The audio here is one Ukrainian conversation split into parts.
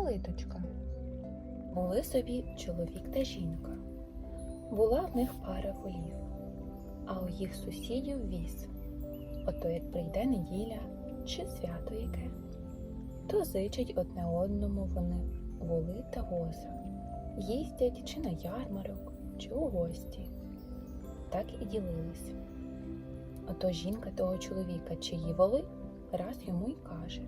калиточка. Були собі чоловік та жінка. Була в них пара волів, а у їх сусідів віз. Ото як прийде неділя чи свято яке, то зичать одне одному вони воли та воза, їздять чи на ярмарок, чи у гості. Так і ділились. Ото жінка того чоловіка, чиї воли, раз йому й каже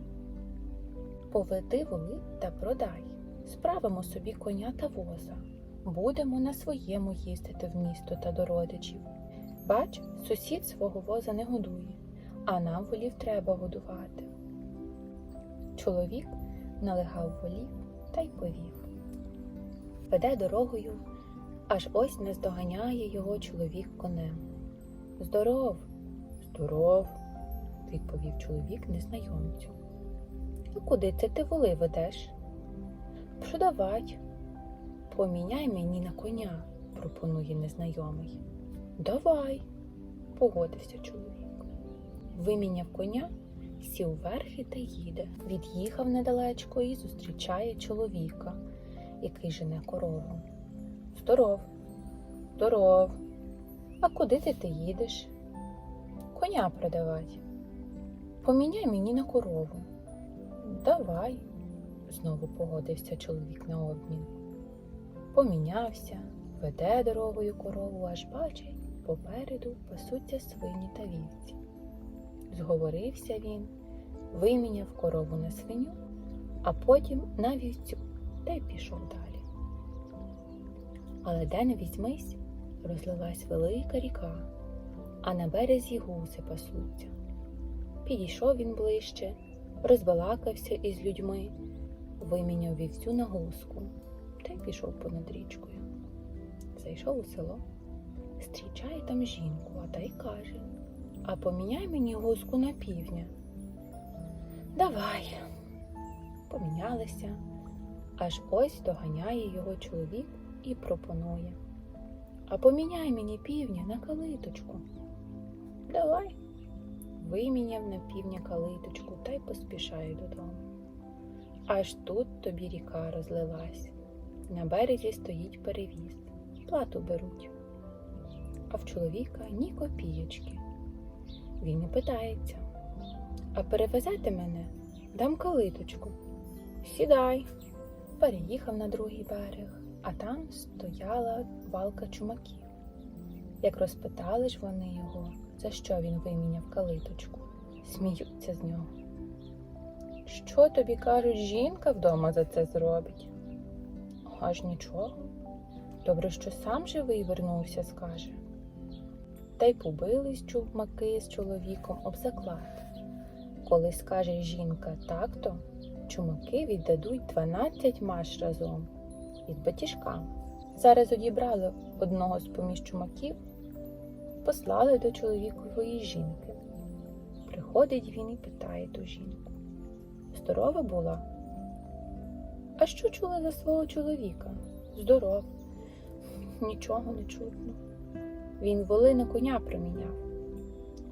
Поведи воли та продай, справимо собі коня та воза. Будемо на своєму їздити в місто та до родичів. Бач, сусід свого воза не годує, а нам волів треба годувати. Чоловік налегав волів та й повів. Веде дорогою, аж ось наздоганяє його чоловік конем. Здоров, здоров, відповів чоловік незнайомцю. А куди це ти воли ведеш? Продавать. Поміняй мені на коня, пропонує незнайомий. Давай, погодився чоловік. Виміняв коня, сів верхи та їде. Від'їхав недалечко і зустрічає чоловіка, який жене корову. Здоров, здоров. А куди ти ти їдеш? Коня продавать. Поміняй мені на корову. Давай, знову погодився чоловік на обмін. Помінявся, веде дорогою корову, аж бачить, попереду пасуться свині та вівці. Зговорився він, виміняв корову на свиню, а потім на вівцю та й пішов далі. Але де не візьмись, розлилась велика ріка, а на березі гуси пасуться. Підійшов він ближче, розбалакався із людьми, виміняв вівцю на гуску та й пішов понад річкою. Зайшов у село, зустрічає там жінку, а та й каже А поміняй мені гуску на півня. Давай. Помінялися, аж ось доганяє його чоловік і пропонує. А поміняй мені півня на калиточку. Давай. Виміняв на півня калиточку та й поспішає додому. Аж тут тобі ріка розлилась. На березі стоїть перевіз, плату беруть. А в чоловіка ні копієчки. Він і питається, а перевезете мене, дам калиточку. Сідай. Переїхав на другий берег, а там стояла валка чумаків. Як розпитали ж вони його, за що він виміняв калиточку, сміються з нього. Що тобі кажуть, жінка вдома за це зробить? Аж нічого. Добре, що сам живий вернувся, скаже. Та й побились чумаки з чоловіком об заклад. Коли скаже жінка так-то, чумаки віддадуть 12 маш разом від батіжка. Зараз одібрали одного з поміж чумаків, послали до чоловікової жінки. Приходить він і питає ту жінку. Здорова була? А що чула за свого чоловіка? Здоров. Нічого не чутно. Він воли на коня проміняв.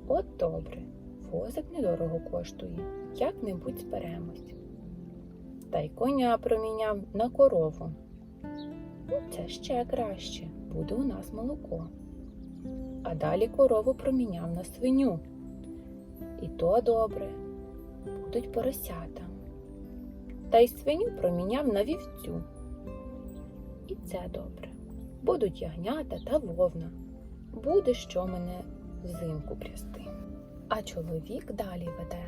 От добре, возик недорого коштує, як-небудь зберемось. Та й коня проміняв на корову. Ну, це ще краще, буде у нас молоко. А далі корову проміняв на свиню. І то добре, будуть поросята. Та й свиню проміняв на вівцю. І це добре. Будуть ягнята та вовна. Буде що мене взимку прясти. А чоловік далі веде,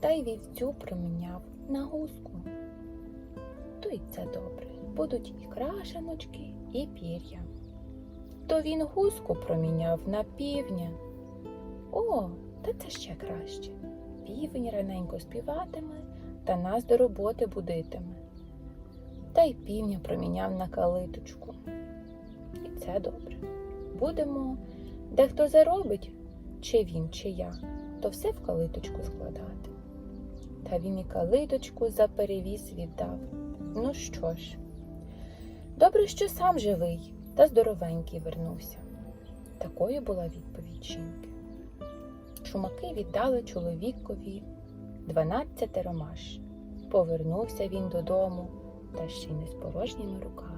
та й вівцю проміняв на гуску. То й це добре. Будуть і крашеночки, і пір'я. То він гуску проміняв на півня. О, та це ще краще. Півень раненько співатиме та нас до роботи будитиме. Та й півня проміняв на калиточку. І це добре. Будемо, дехто заробить, чи він, чи я, то все в калиточку складати. Та він і калиточку за перевіз віддав. Ну що ж, добре, що сам живий та здоровенький вернувся. Такою була відповідь жінки. Чумаки віддали чоловікові дванадцяти ромаш. Повернувся він додому, та ще й не з порожніми руками.